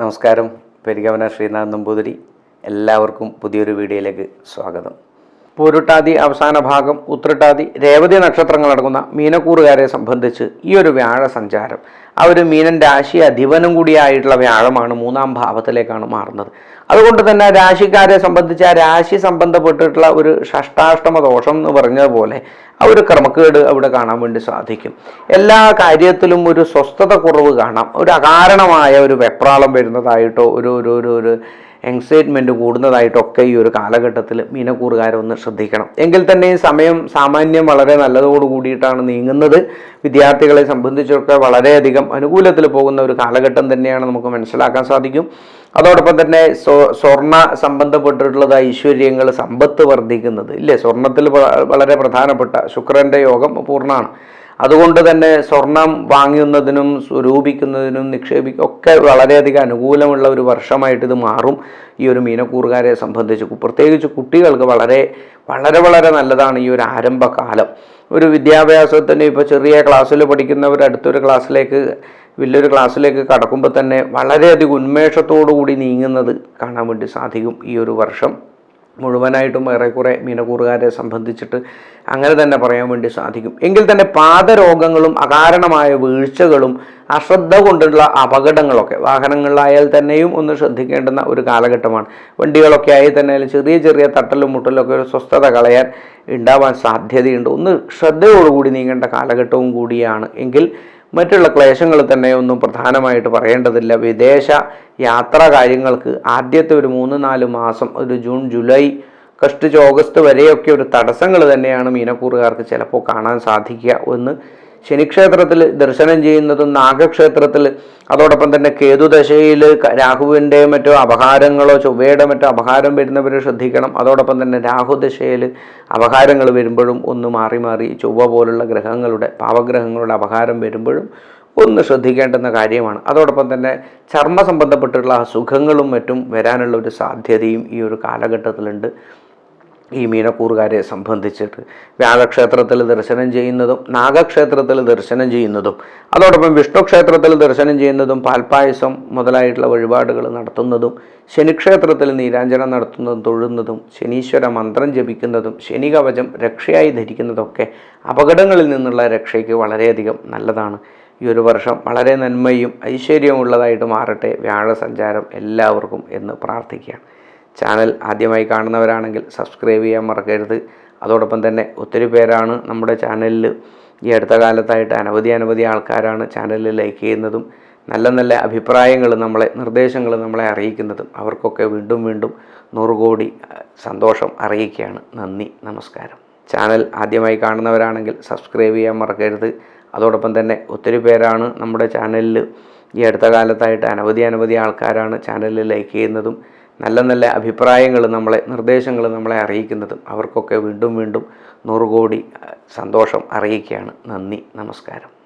നമസ്കാരം. പെരികവന ശ്രീനാഥ് നമ്പൂതിരി. എല്ലാവർക്കും പുതിയൊരു വീഡിയോയിലേക്ക് സ്വാഗതം. പൂരുട്ടാതി അവസാന ഭാഗം ഉത്രട്ടാതി രേവതി നക്ഷത്രങ്ങൾ അടങ്ങുന്ന മീനക്കൂറുകാരെ സംബന്ധിച്ച് ഈ ഒരു വ്യാഴ സഞ്ചാരം. ആ ഒരു മീനൻ രാശി അധിപനും കൂടിയായിട്ടുള്ള വ്യാഴമാണ് മൂന്നാം ഭാവത്തിലേക്കാണ് മാറുന്നത്. അതുകൊണ്ട് തന്നെ രാശിക്കാരെ സംബന്ധിച്ച് ആ രാശി സംബന്ധപ്പെട്ടിട്ടുള്ള ഒരു ഷഷ്ടാഷ്ടമ ദോഷം എന്ന് പറഞ്ഞതുപോലെ ആ ഒരു ക്രമക്കേട് അവിടെ കാണാൻ വേണ്ടി സാധിക്കും. എല്ലാ കാര്യത്തിലും ഒരു സ്വസ്ഥത കുറവ് കാണാം. ഒരു അകാരണമായ ഒരു വെപ്രാളം വരുന്നതായിട്ടോ ഒരു ഒരു ഒരു ഒരു എക്സൈറ്റ്മെന്റ് കൂടുന്നതായിട്ടൊക്കെ ഈ ഒരു കാലഘട്ടത്തിൽ മീനക്കൂറുകാരൊന്ന് ശ്രദ്ധിക്കണം. എങ്കിൽ തന്നെ സമയം സാമാന്യം വളരെ നല്ലതോട് കൂടിയിട്ടാണ് നീങ്ങുന്നത്. വിദ്യാർത്ഥികളെ സംബന്ധിച്ചൊക്കെ വളരെയധികം അനുകൂലത്തിൽ പോകുന്ന ഒരു കാലഘട്ടം തന്നെയാണ് നമുക്ക് മനസ്സിലാക്കാൻ സാധിക്കും. അതോടൊപ്പം തന്നെ സ്വർണ സ്വർണ സംബന്ധപ്പെട്ടിട്ടുള്ളത് ഐശ്വര്യങ്ങൾ സമ്പത്ത് വർദ്ധിക്കുന്നത്. ഇല്ലേ? സ്വർണത്തിൽ വളരെ പ്രധാനപ്പെട്ട ശുക്രന്റെ യോഗം പൂർണമാണ്. അതുകൊണ്ട് തന്നെ സ്വർണം വാങ്ങുന്നതിനും സ്വരൂപിക്കുന്നതിനും നിക്ഷേപിക്കും ഒക്കെ വളരെയധികം അനുകൂലമുള്ള ഒരു വർഷമായിട്ട് ഇത് മാറും. ഈ ഒരു മീനക്കൂറുകാരെ സംബന്ധിച്ച് പ്രത്യേകിച്ച് കുട്ടികൾക്ക് വളരെ വളരെ വളരെ നല്ലതാണ് ഈ ഒരു ആരംഭകാലം. ഒരു വിദ്യാഭ്യാസത്തിന് ഇപ്പോൾ ചെറിയ ക്ലാസ്സിൽ പഠിക്കുന്നവർ അടുത്തൊരു ക്ലാസ്സിലേക്ക് വലിയൊരു ക്ലാസ്സിലേക്ക് കടക്കുമ്പോൾ തന്നെ വളരെയധികം ഉന്മേഷത്തോടു കൂടി നീങ്ങുന്നത് കാണാൻ വേണ്ടി സാധിക്കും ഈ ഒരു വർഷം. മുഴുവനായിട്ടും ഏറെക്കുറെ മീനക്കൂറുകാരെ സംബന്ധിച്ചിട്ട് അങ്ങനെ തന്നെ പറയാൻ വേണ്ടി സാധിക്കും. എങ്കിൽ തന്നെ പാദരോഗങ്ങളും അകാരണമായ വീഴ്ചകളും അശ്രദ്ധ കൊണ്ടുള്ള അപകടങ്ങളൊക്കെ വാഹനങ്ങളിലായാൽ തന്നെയും ഒന്ന് ശ്രദ്ധിക്കേണ്ടുന്ന ഒരു കാലഘട്ടമാണ്. വണ്ടികളൊക്കെ ആയി തന്നെ ചെറിയ ചെറിയ തട്ടലും മുട്ടലും ഒക്കെ ഒരു സ്വസ്ഥത കളയാൻ ഉണ്ടാവാൻ സാധ്യതയുണ്ട്. ഒന്ന് ശ്രദ്ധയോടുകൂടി നീങ്ങേണ്ട കാലഘട്ടവും കൂടിയാണ്. എങ്കിൽ മറ്റുള്ള ക്ലേശങ്ങൾ തന്നെ ഒന്നും പ്രധാനമായിട്ട് പറയേണ്ടതില്ല. വിദേശ യാത്രാ കാര്യങ്ങൾക്ക് ആദ്യത്തെ ഒരു മൂന്ന് നാല് മാസം ഒരു ജൂൺ ജൂലൈ കഷ്ടിച്ച് ഓഗസ്റ്റ് വരെയൊക്കെ ഒരു തടസ്സങ്ങൾ തന്നെയാണ് മീനക്കൂറുകാർക്ക് ചിലപ്പോൾ കാണാൻ സാധിക്കുക ഒന്ന് ശനിക്ഷേത്രത്തിൽ ദർശനം ചെയ്യുന്നതും നാഗക്ഷേത്രത്തിൽ അതോടൊപ്പം തന്നെ കേതുദശയിൽ രാഹുവിന്റെ മറ്റോ അപഹാരങ്ങളോ ചൊവ്വയുടെ മറ്റോ അപഹാരം വരുന്നവർ ശ്രദ്ധിക്കണം. അതോടൊപ്പം തന്നെ രാഹുദശയിൽ അപഹാരങ്ങൾ വരുമ്പോഴും ഒന്ന് മാറി മാറി ചൊവ്വ പോലുള്ള ഗ്രഹങ്ങളുടെ പാവഗ്രഹങ്ങളുടെ അപഹാരം വരുമ്പോഴും ഒന്ന് ശ്രദ്ധിക്കേണ്ടുന്ന കാര്യമാണ്. അതോടൊപ്പം തന്നെ ചർമ്മ സംബന്ധപ്പെട്ടുള്ള അസുഖങ്ങളും മറ്റും വരാനുള്ള ഒരു സാധ്യതയും ഈ ഒരു കാലഘട്ടത്തിലുണ്ട്. ഈ മീനക്കൂറുകാരെ സംബന്ധിച്ചിട്ട് വ്യാഴക്ഷേത്രത്തിൽ ദർശനം ചെയ്യുന്നതും നാഗക്ഷേത്രത്തിൽ ദർശനം ചെയ്യുന്നതും അതോടൊപ്പം വിഷ്ണു ക്ഷേത്രത്തിൽ ദർശനം ചെയ്യുന്നതും പാൽപ്പായസം മുതലായിട്ടുള്ള വഴിപാടുകൾ നടത്തുന്നതും ശനിക്ഷേത്രത്തിൽ നീരാഞ്ജനം നടത്തുന്നതും തൊഴുന്നതും ശനീശ്വര മന്ത്രം ജപിക്കുന്നതും ശനി കവചം രക്ഷയായി ധരിക്കുന്നതൊക്കെ അപകടങ്ങളിൽ നിന്നുള്ള രക്ഷയ്ക്ക് വളരെയധികം നല്ലതാണ്. ഈ ഒരു വർഷം വളരെ നന്മയും ഐശ്വര്യവും ഉള്ളതായിട്ട് മാറട്ടെ. വ്യാഴസഞ്ചാരം എല്ലാവർക്കും എന്ന് പ്രാർത്ഥിക്കുകയാണ്. ചാനൽ ആദ്യമായി കാണുന്നവരാണെങ്കിൽ സബ്സ്ക്രൈബ് ചെയ്യാൻ മറക്കരുത്. അതോടൊപ്പം തന്നെ ഒത്തിരി പേരാണ് നമ്മുടെ ചാനലിൽ ഈ അടുത്ത കാലത്തായിട്ട് അനവധി അനവധി ആൾക്കാരാണ് ചാനലിൽ ലൈക്ക് ചെയ്യുന്നതും നല്ല നല്ല അഭിപ്രായങ്ങൾ നമ്മളെ നിർദ്ദേശങ്ങൾ നമ്മളെ അറിയിക്കുന്നതും അവർക്കൊക്കെ വീണ്ടും വീണ്ടും നൂറ് കോടി സന്തോഷം അറിയിക്കുകയാണ്. നന്ദി നമസ്കാരം. ചാനൽ ആദ്യമായി കാണുന്നവരാണെങ്കിൽ സബ്സ്ക്രൈബ് ചെയ്യാൻ മറക്കരുത്. അതോടൊപ്പം തന്നെ ഒത്തിരി പേരാണ് നമ്മുടെ ചാനലിൽ ഈ അടുത്ത കാലത്തായിട്ട് അനവധി അനവധി ആൾക്കാരാണ് ചാനലിൽ ലൈക്ക് ചെയ്യുന്നതും നല്ല നല്ല അഭിപ്രായങ്ങൾ നമ്മളെ നിർദ്ദേശങ്ങൾ നമ്മളെ അറിയിക്കുന്നതും അവർക്കൊക്കെ വീണ്ടും വീണ്ടും നൂറ് കോടി സന്തോഷം അറിയിക്കുകയാണ്. നന്ദി നമസ്കാരം.